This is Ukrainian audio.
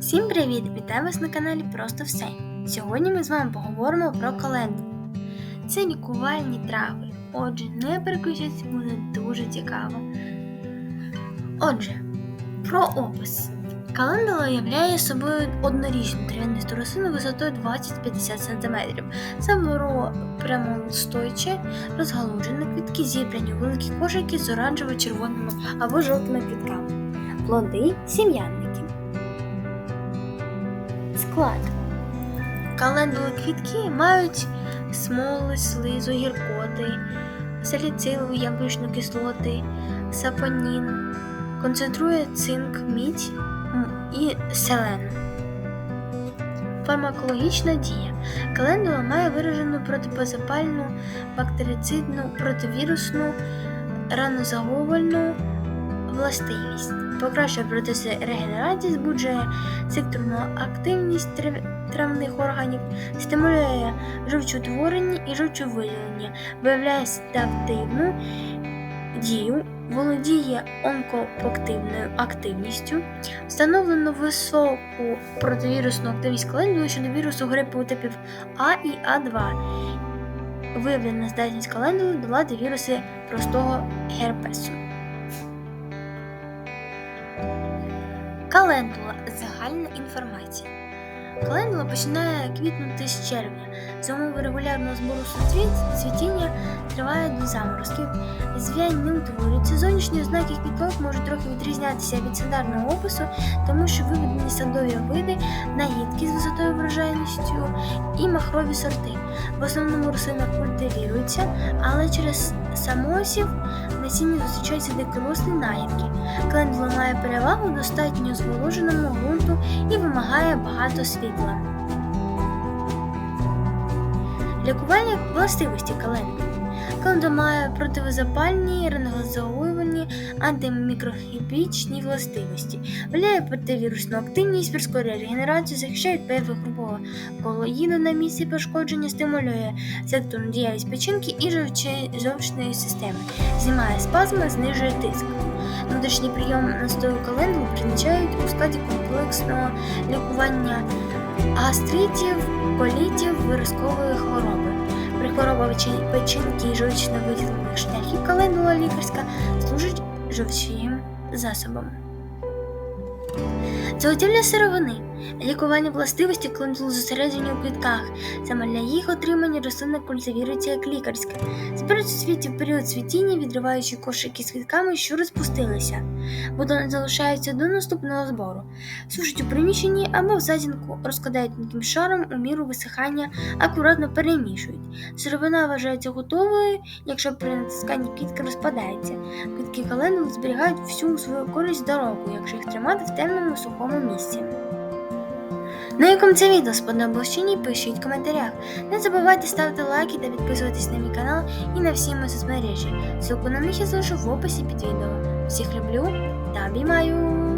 Всім привіт! Вітаю вас на каналі Просто все. Сьогодні ми з вами поговоримо про календу. Це лікувальні трави. Отже, не переключайтесь, буде дуже цікаво. Отже, про опис. Календула являє собою однорічну трав'янисту рослину висотою 20-50 см. Саморо прямостойче, розгалуджене квітки зібрані великі кошики з оранжево-червоними або жовтими квітками. Плоди сім'янники. Склад. Календули квітки мають смоли, слизу, гіркоти, саліцилу, яблучну кислоти, сапонін, концентрує цинк, мідь і селен. Фармакологічна дія. Календула має виражену протипозапальну, бактерицидну, противірусну, ранозагувальну властивість. Покращує процеси регенерації, збуджує секторну активність трав- травних органів, стимулює жовчотворення і жовчовиділення, виявляє седативну дію, володіє онкопроктивною активністю, встановлено високу противірусну активність календули щодо вірусу грипу типів А і А2. Виявлена здатність календули долати віруси простого герпесу. Календула загальна інформація. Календула починає квітнути з червня. За умови регулярного збору суцвіт цвітіння триває до заморозків. Зв'янь не утворюється. Зовнішні ознаки квіток можуть трохи відрізнятися від стандартного опису, тому що виведені садові види, нагідки з висотою врожайністю і махрові сорти. В основному рослина культивірується, але через самосів насіння зустрічаються дикорослі нагідки. Календула має перевагу достатньо зволоженому ґрунту і вимагає багато світла. Лікувальні властивості календули. Календула має противозапальні, ренозагоювальні, антимікрохібічні властивості, виявляє противірусну активність, прискорює регенерацію, захищає від появи колоїду на місці пошкодження, стимулює секторну діяльність печінки і жовчної системи, знімає спазми, знижує тиск. Внутрішній прийом настою календул призначають у складі комплексного лікування гастритів, колітів, виразкової хвороби. При хворобах печінки і жовчно-виділових шляхів календула лікарська служить жовчим засобом. Заготівля сировини. Лікувальні властивості календул зосереджені у квітках. Саме для їх отримання рослина культивірується як лікарська. Збирають світі в період цвітіння, відриваючи кошики з квітками, що розпустилися. Бутони залишаються до наступного збору. Сушать у приміщенні або в затінку, розкладають тонким шаром у міру висихання, акуратно перемішують. Сировина вважається готовою, якщо при натисканні квітка розпадається. Квітки календул зберігають всю свою користь до року, якщо їх тримати в темному сухому місці. Ну і кому це відео сподобалось чи ні, пишіть в коментарях. Не забувайте ставити лайки та підписуватись на мій канал і на всі мої соцмережі. Ссылку на них я залишу в описі під відео. Всіх люблю та обіймаю!